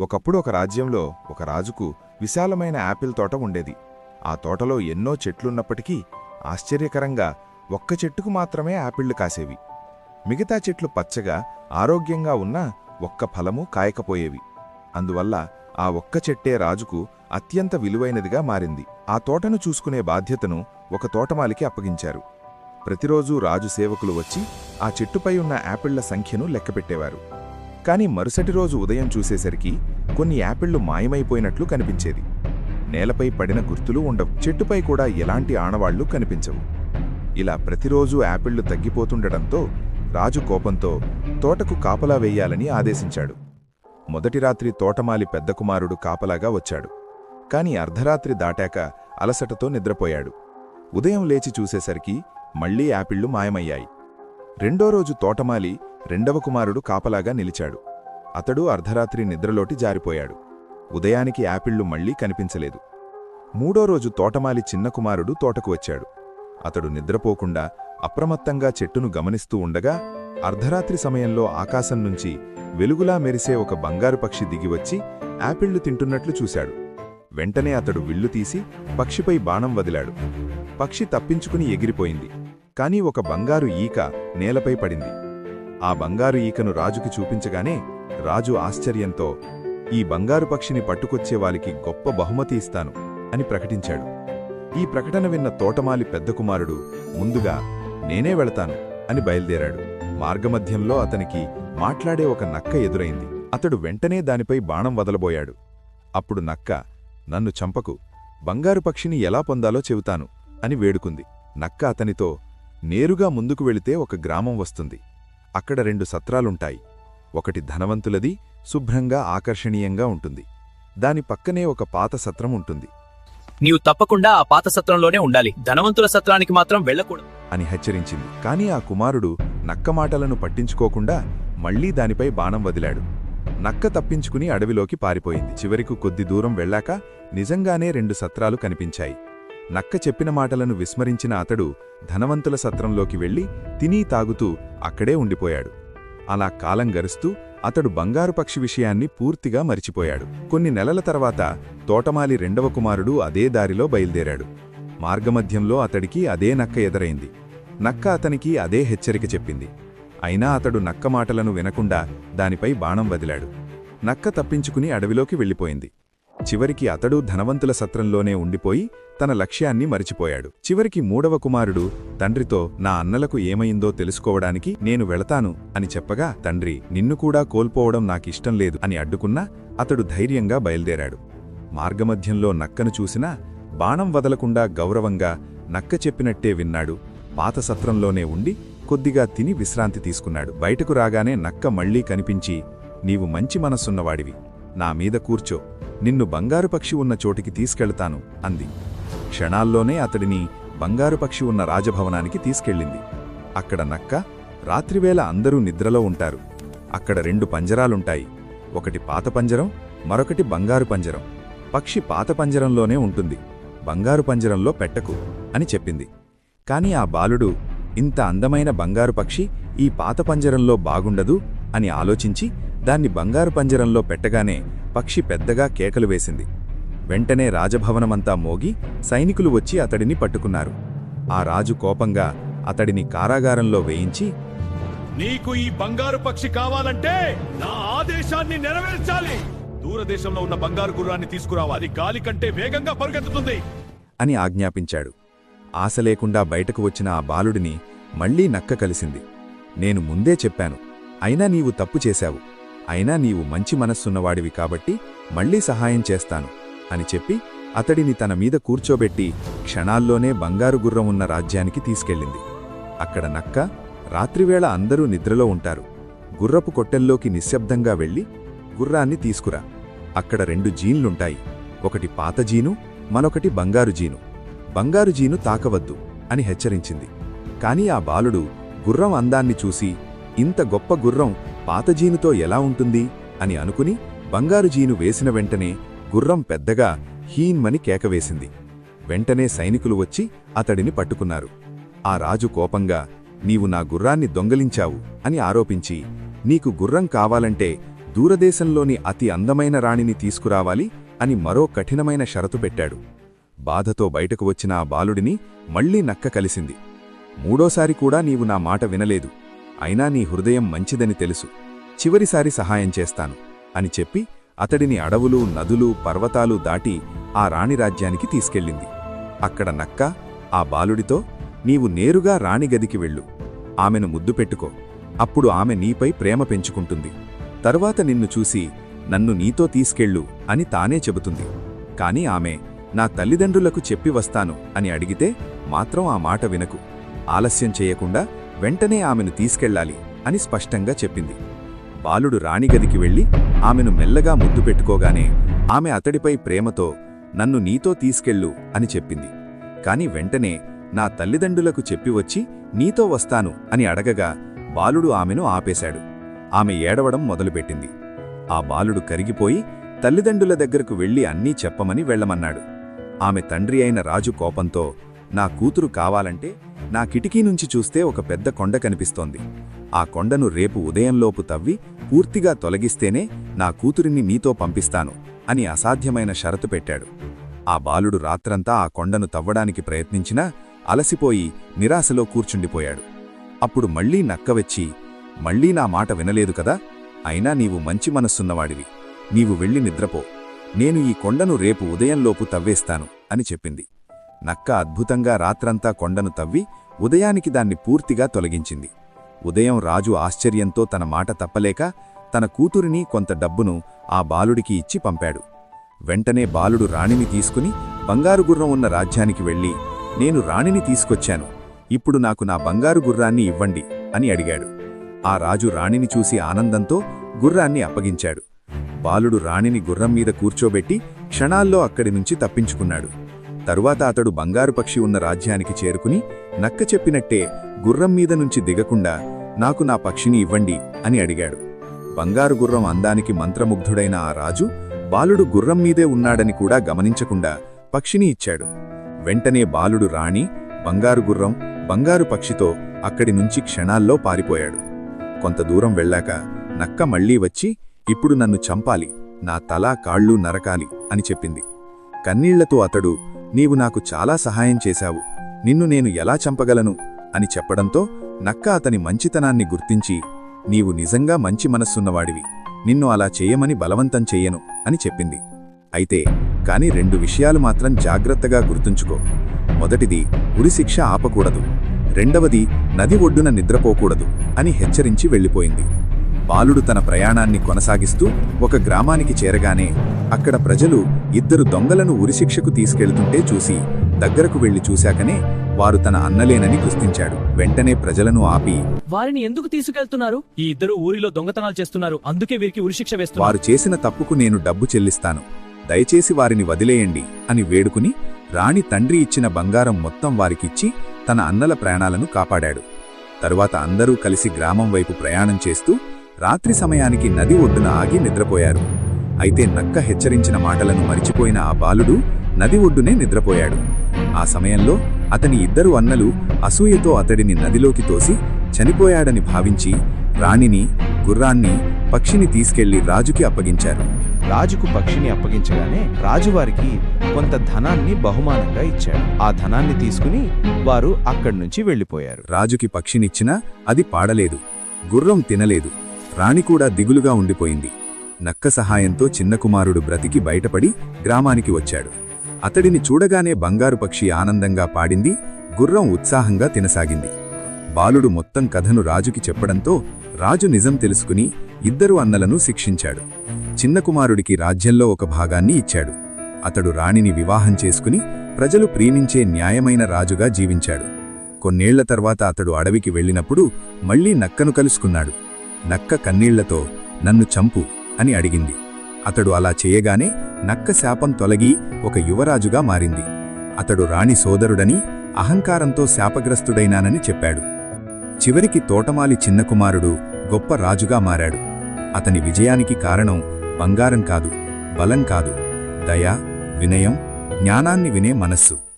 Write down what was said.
ఒకప్పుడు ఒక రాజ్యంలో ఒక రాజుకు విశాలమైన యాపిల్ తోట ఉండేది. ఆ తోటలో ఎన్నో చెట్లున్నప్పటికీ ఆశ్చర్యకరంగా ఒక్క చెట్టుకు మాత్రమే యాపిళ్ళు కాసేవి. మిగతా చెట్లు పచ్చగా ఆరోగ్యంగా ఉన్నా ఒక్క ఫలము కాయకపోయేవి. అందువల్ల ఆ ఒక్క చెట్టే రాజుకు అత్యంత విలువైనదిగా మారింది. ఆ తోటను చూసుకునే బాధ్యతను ఒక తోటమాలికి అప్పగించారు. ప్రతిరోజూ రాజు సేవకులు వచ్చి ఆ చెట్టుపై ఉన్న యాపిళ్ళ సంఖ్యను లెక్కపెట్టేవారు. కాని మరుసటి రోజు ఉదయం చూసేసరికి కొన్ని యాపిళ్ళు మాయమైపోయినట్లు కనిపించేది. నేలపై పడిన గుర్తులు ఉండవు. చెట్టుపై కూడా ఎలాంటి ఆనవాళ్ళు కనిపించవు. ఇలా ప్రతిరోజూ యాపిళ్ళు తగ్గిపోతుండటంతో రాజు కోపంతో తోటకు కాపలా వేయాలని ఆదేశించాడు. మొదటి రాత్రి తోటమాలి పెద్ద కుమారుడు కాపలాగా వచ్చాడు. కాని అర్ధరాత్రి దాటాక అలసటతో నిద్రపోయాడు. ఉదయం లేచి చూసేసరికి మళ్ళీ యాపిళ్ళు మాయమయ్యాయి. రెండో రోజు తోటమాలి రెండవ కుమారుడు కాపలాగా నిలిచాడు. అతడు అర్ధరాత్రి నిద్రలోటి జారిపోయాడు. ఉదయానికి యాపిళ్ళు మళ్ళీ కనిపించలేదు. మూడో రోజు తోటమాలి చిన్న కుమారుడు తోటకు వచ్చాడు. అతడు నిద్రపోకుండా అప్రమత్తంగా చెట్టును గమనిస్తూ ఉండగా అర్ధరాత్రి సమయంలో ఆకాశం నుంచి వెలుగులా మెరిసే ఒక బంగారు పక్షి దిగివచ్చి యాపిళ్ళు తింటున్నట్లు చూశాడు. వెంటనే అతడు విల్లు తీసి పక్షిపై బాణం వదిలాడు. పక్షి తప్పించుకుని ఎగిరిపోయింది. కాని ఒక బంగారు ఈక నేలపై పడింది. ఆ బంగారు ఈకను రాజుకి చూపించగానే రాజు ఆశ్చర్యంతో ఈ బంగారు పక్షిని పట్టుకొచ్చే వారికి గొప్ప బహుమతి ఇస్తాను అని ప్రకటించాడు. ఈ ప్రకటన విన్న తోటమాలి పెద్ద కుమారుడు ముందుగా నేనే వెళతాను అని బయల్దేరాడు. మార్గమధ్యంలో అతనికి మాట్లాడే ఒక నక్క ఎదురైంది. అతడు వెంటనే దానిపై బాణం వదలబోయాడు. అప్పుడు నక్క నన్ను చంపకు. బంగారు పక్షిని ఎలా పొందాలో చెబుతాను అని వేడుకుంది. నక్క అతనితో నేరుగా ముందుకు వెళితే ఒక గ్రామం వస్తుంది. అక్కడ రెండు సత్రాలుంటాయి. ఒకటి ధనవంతులది శుభ్రంగా ఆకర్షణీయంగా ఉంటుంది. దాని పక్కనే ఒక పాత సత్రం ఉంటుంది. నీవు తప్పకుండా ఆ పాత సత్రంలోనే ఉండాలి. ధనవంతుల సత్రానికి మాత్రం వెళ్ళకూడదు. అని హెచ్చరించింది. కాని ఆ కుమారుడు నక్క మాటలను పట్టించుకోకుండా మళ్ళీ దానిపై బాణం వదిలాడు. నక్క తప్పించుకుని అడవిలోకి పారిపోయింది. చివరికి కొద్ది దూరం వెళ్ళాక నిజంగానే రెండు సత్రాలు కనిపించాయి. నక్క చెప్పిన మాటలను విస్మరించిన అతడు ధనవంతుల సత్రంలోకి వెళ్ళి తినీ తాగుతూ అక్కడే ఉండిపోయాడు. అలా కాలం గరుస్తూ అతడు బంగారు పక్షి విషయాన్ని పూర్తిగా మరిచిపోయాడు. కొన్ని నెలల తర్వాత తోటమాలి రెండవ కుమారుడు అదే దారిలో బయల్దేరాడు. మార్గమధ్యంలో అతడికి అదే నక్క ఎదరైంది. నక్క అతనికి అదే హెచ్చరిక చెప్పింది. అయినా అతడు నక్క మాటలను వినకుండా దానిపై బాణం వదిలాడు. నక్క తప్పించుకుని అడవిలోకి వెళ్ళిపోయింది. చివరికి అతడు ధనవంతుల సత్రంలోనే ఉండిపోయి తన లక్ష్యాన్ని మరిచిపోయాడు. చివరికి మూడవ కుమారుడు తండ్రితో నా అన్నలకు ఏమైందో తెలుసుకోవడానికి నేను వెళతాను అని చెప్పగా తండ్రి నిన్ను కూడా కోల్పోవడం నాకిష్టం లేదు అని అడ్డుకున్నా అతడు ధైర్యంగా బయల్దేరాడు. మార్గమధ్యంలో నక్కను చూసినా బాణం వదలకుండా గౌరవంగా నక్క చెప్పినట్టే విన్నాడు. పాత సత్రంలోనే ఉండి కొద్దిగా తిని విశ్రాంతి తీసుకున్నాడు. బయటకు రాగానే నక్క మళ్ళీ కనిపించి నీవు మంచి మనస్సున్నవాడివి. నా మీద కూర్చో. నిన్ను బంగారు పక్షి ఉన్న చోటికి తీసుకెళ్తాను అంది. క్షణాల్లోనే అతడిని బంగారు పక్షి ఉన్న రాజభవనానికి తీసుకెళ్ళింది. అక్కడ నక్క రాత్రివేళ అందరూ నిద్రలో ఉంటారు. అక్కడ రెండు పంజరాలుంటాయి. ఒకటి పాత పంజరం మరొకటి బంగారు పంజరం. పక్షి పాత పంజరంలోనే ఉంటుంది. బంగారు పంజరంలో పెట్టకు అని చెప్పింది. కాని ఆ బాలుడు ఇంత అందమైన బంగారు పక్షి ఈ పాత పంజరంలో బాగుండదు అని ఆలోచించి దాన్ని బంగారు పంజరంలో పెట్టగానే పక్షి పెద్దగా కేకలు వేసింది. వెంటనే రాజభవనమంతా మోగి సైనికులు వచ్చి అతడిని పట్టుకున్నారు. ఆ రాజు కోపంగా అతడిని కారాగారంలో వేయించి నీకు ఈ బంగారు పక్షి కావాలంటే నా ఆదేశాన్ని నెరవేర్చాలి. దూరదేశంలో ఉన్న బంగారు గుర్రాన్ని తీసుకురావాలి గాలి కంటే వేగంగా పరుగెత్తుతుంది. అని ఆజ్ఞాపించాడు. ఆశ లేకుండా బయటకు వచ్చిన ఆ బాలుడిని మళ్ళీ నక్క కలిసింది. నేను ముందే చెప్పాను అయినా నీవు తప్పు చేశావు. అయినా నీవు మంచి మనస్సున్నవాడివి కాబట్టి మళ్ళీ సహాయం చేస్తాను అని చెప్పి అతడిని తన మీద కూర్చోబెట్టి క్షణాల్లోనే బంగారు గుర్రం ఉన్న రాజ్యానికి తీసుకెళ్ళింది. అక్కడ నక్క రాత్రివేళ అందరూ నిద్రలో ఉంటారు. గుర్రపు కొట్టెల్లోకి నిశ్శబ్దంగా వెళ్ళి గుర్రాన్ని తీసుకురా. అక్కడ రెండు జీన్లుంటాయి. ఒకటి పాత జీను మరొకటి బంగారు జీను. బంగారు జీను తాకవద్దు అని హెచ్చరించింది. కాని ఆ బాలుడు గుర్రం అందాన్ని చూసి ఇంత గొప్ప గుర్రం పాతజీనుతో ఎలా ఉంటుంది అని అనుకుని బంగారు జీను వేసిన వెంటనే గుర్రం పెద్దగా హీన్మని కేకవేసింది వెంటనే సైనికులు వచ్చి అతడిని పట్టుకున్నారు. ఆ రాజు కోపంగా నీవు నా గుర్రాన్ని దొంగలించావు అని ఆరోపించి నీకు గుర్రం కావాలంటే దూరదేశంలోని అతి అందమైన రాణిని తీసుకురావాలి అని మరో కఠినమైన షరతు పెట్టాడు. బాధతో బయటకు వచ్చిన ఆ బాలుడిని మళ్ళీ నక్క కలిసింది. మూడోసారి కూడా నీవు నా మాట వినలేదు. అయినా నీ హృదయం మంచిదని తెలుసు. చివరిసారి సహాయం చేస్తాను అని చెప్పి అతడిని అడవులు నదులు పర్వతాలు దాటి ఆ రాణి రాజ్యానికి తీసుకెళ్ళింది. అక్కడ నక్క ఆ బాలుడితో నీవు నేరుగా రాణి గదికి వెళ్ళు. ఆమెను ముద్దు పెట్టుకో. అప్పుడు ఆమె నీపై ప్రేమ పెంచుకుంటుంది. తరువాత నిన్ను చూసి నన్ను నీతో తీసుకెళ్ళు అని తానే చెబుతుంది. కాని ఆమె నా తల్లిదండ్రులకు చెప్పి వస్తాను అని అడిగితే మాత్రం ఆ మాట వినకు. ఆలస్యం చేయకుండా వెంటనే ఆమెను తీసుకెళ్ళాలి అని స్పష్టంగా చెప్పింది. బాలుడు రాణిగదికి వెళ్ళి ఆమెను మెల్లగా ముద్దు పెట్టుకోగానే ఆమె అతడిపై ప్రేమతో నన్ను నీతో తీసుకెళ్ళు అని చెప్పింది. కాని వెంటనే నా తల్లిదండ్రులకు చెప్పివచ్చి నీతో వస్తాను అని అడగగా బాలుడు ఆమెను ఆపేశాడు. ఆమె ఏడవడం మొదలుపెట్టింది. ఆ బాలుడు కరిగిపోయి తల్లిదండ్రుల దగ్గరకు వెళ్ళి అన్నీ చెప్పమని వెళ్ళమన్నాడు. ఆమె తండ్రి అయిన రాజు కోపంతో నా కూతురు కావాలంటే నా కిటికీ నుంచి చూస్తే ఒక పెద్ద కొండ కనిపిస్తోంది. ఆ కొండను రేపు ఉదయంలోపు తవ్వి పూర్తిగా తొలగిస్తేనే నా కూతురిని నీతో పంపిస్తాను అని అసాధ్యమైన షరతు పెట్టాడు. ఆ బాలుడు రాత్రంతా ఆ కొండను తవ్వడానికి ప్రయత్నించినా అలసిపోయి నిరాశలో కూర్చుండిపోయాడు. అప్పుడు మళ్ళీ నక్కవెచ్చి మళ్ళీ నా మాట వినలేదు కదా? అయినా నీవు మంచి మనస్సున్నవాడివి. నీవు వెళ్ళి నిద్రపో. నేను ఈ కొండను రేపు ఉదయంలోపు తవ్వేస్తాను అని చెప్పింది. నక్క అద్భుతంగా రాత్రంతా కొండను తవ్వి ఉదయానికి దాన్ని పూర్తిగా తొలగించింది. ఉదయం రాజు ఆశ్చర్యంతో తన మాట తప్పలేక తన కూతురిని కొంత డబ్బును ఆ బాలుడికి ఇచ్చి పంపాడు. వెంటనే బాలుడు రాణిని తీసుకుని బంగారు గుర్రం ఉన్న రాజ్యానికి వెళ్ళి నేను రాణిని తీసుకొచ్చాను. ఇప్పుడు నాకు నా బంగారు గుర్రాన్ని ఇవ్వండి అని అడిగాడు. ఆ రాజు రాణిని చూసి ఆనందంతో గుర్రాన్ని అప్పగించాడు. బాలుడు రాణిని గుర్రం మీద కూర్చోబెట్టి క్షణాల్లో అక్కడి నుంచి తప్పించుకున్నాడు. తరువాత అతడు బంగారు పక్షి ఉన్న రాజ్యానికి చేరుకుని నక్క చెప్పినట్టే గుర్రం మీద నుంచి దిగకుండా నాకు నా పక్షిని ఇవ్వండి అని అడిగాడు. బంగారు గుర్రం అందానికి మంత్రముగ్ధుడైన ఆ రాజు బాలుడు గుర్రం మీదే ఉన్నాడని కూడా గమనించకుండా పక్షిని ఇచ్చాడు. వెంటనే బాలుడు రాణి బంగారు గుర్రం బంగారు పక్షితో అక్కడి నుంచి క్షణాల్లో పారిపోయాడు. కొంత దూరం వెళ్ళాక నక్క మళ్ళీ వచ్చి ఇప్పుడు నన్ను చంపాలి నా తల కాళ్ళు నరకాలి అని చెప్పింది. కన్నీళ్ళతో అతడు నీవు నాకు చాలా సహాయం చేశావు నిన్ను నేను ఎలా చంపగలను? అని చెప్పడంతో నక్క అతని మంచితనాన్ని గుర్తించి నీవు నిజంగా మంచి మనస్సున్నవాడివి. నిన్ను అలా చేయమని బలవంతం చెయ్యను అని చెప్పింది. అయితే కాని రెండు విషయాలు మాత్రం జాగ్రత్తగా గుర్తుంచుకో. మొదటిది ఉరిశిక్ష ఆపకూడదు. రెండవది నది ఒడ్డున నిద్రపోకూడదు అని హెచ్చరించి వెళ్ళిపోయింది. బాలుడు తన ప్రయాణాన్ని కొనసాగిస్తూ ఒక గ్రామానికి చేరగానే అక్కడ ప్రజలు ఇద్దరు దొంగలను ఉరిశిక్షకు తీసుకెళ్తుంటే చూసి దగ్గరకు వెళ్ళి చూశాకనే వారు తన అన్నలేనని గుర్తించాడు. వెంటనే ప్రజలను ఆపి వారిని ఎందుకు తీసుకెళ్తున్నారు? ఈ ఇద్దరు ఊరిలో దొంగతనాలు చేస్తున్నారు. అందుకే వీరికి ఉరిశిక్ష వేస్తున్నారు. వారు చేసిన తప్పుకు నేను డబ్బు చెల్లిస్తాను. దయచేసి వారిని వదిలేయండి అని వేడుకుని రాణి తండ్రి ఇచ్చిన బంగారం మొత్తం వారికిచ్చి తన అన్నల ప్రాణాలను కాపాడాడు. తరువాత అందరూ కలిసి గ్రామం వైపు ప్రయాణం చేస్తూ రాత్రి సమయానికి నది ఒడ్డున ఆగి నిద్రపోయారు. అయితే నక్క హెచ్చరించిన మాటలను మరిచిపోయిన ఆ బాలుడు నది ఒడ్డునే నిద్రపోయాడు. ఆ సమయంలో అతని ఇద్దరు అన్నలు అసూయతో అతడిని నదిలోకి తోసి చనిపోయాడని భావించి రాణిని గుర్రాన్ని పక్షిని తీసుకెళ్ళి రాజుకి అప్పగించారు. రాజుకు పక్షిని అప్పగించగానే రాజువారికి కొంత ధనాన్ని బహుమానంగా ఇచ్చాడు. ఆ ధనాన్ని తీసుకుని వారు అక్కడి నుంచి వెళ్ళిపోయారు. రాజుకి పక్షినిచ్చినా అది పాడలేదు. గుర్రం తినలేదు. రాణి కూడా దిగులుగా ఉండిపోయింది. నక్క సహాయంతో చిన్న కుమారుడు బ్రతికి బయటపడి గ్రామానికి వచ్చాడు. అతడిని చూడగానే బంగారు పక్షి ఆనందంగా పాడింది గుర్రం ఉత్సాహంగా తినసాగింది. బాలుడు మొత్తం కథను రాజుకి చెప్పడంతో రాజు నిజం తెలుసుకుని ఇద్దరు అన్నలను శిక్షించాడు. చిన్న కుమారుడికి రాజ్యంలో ఒక భాగాన్ని ఇచ్చాడు. అతడు రాణిని వివాహం చేసుకుని ప్రజలు ప్రేమించే న్యాయమైన రాజుగా జీవించాడు. కొన్నేళ్ళ తర్వాత అతడు అడవికి వెళ్ళినప్పుడు మళ్ళీ నక్కను కలుసుకున్నాడు. నక్క కన్నీళ్ళతో నన్ను చంపు అని అడిగింది. అతడు అలా చేయగానే నక్క శాపం తొలగి ఒక యువరాజుగా మారింది. అతడు రాణి సోదరుడని అహంకారంతో శాపగ్రస్తుడైనానని చెప్పాడు. చివరికి తోటమాలి చిన్న కుమారుడు గొప్ప రాజుగా మారాడు. అతని విజయానికి కారణం బంగారం కాదు బలం కాదు దయ వినయం జ్ఞానాన్ని వినే మనస్సు.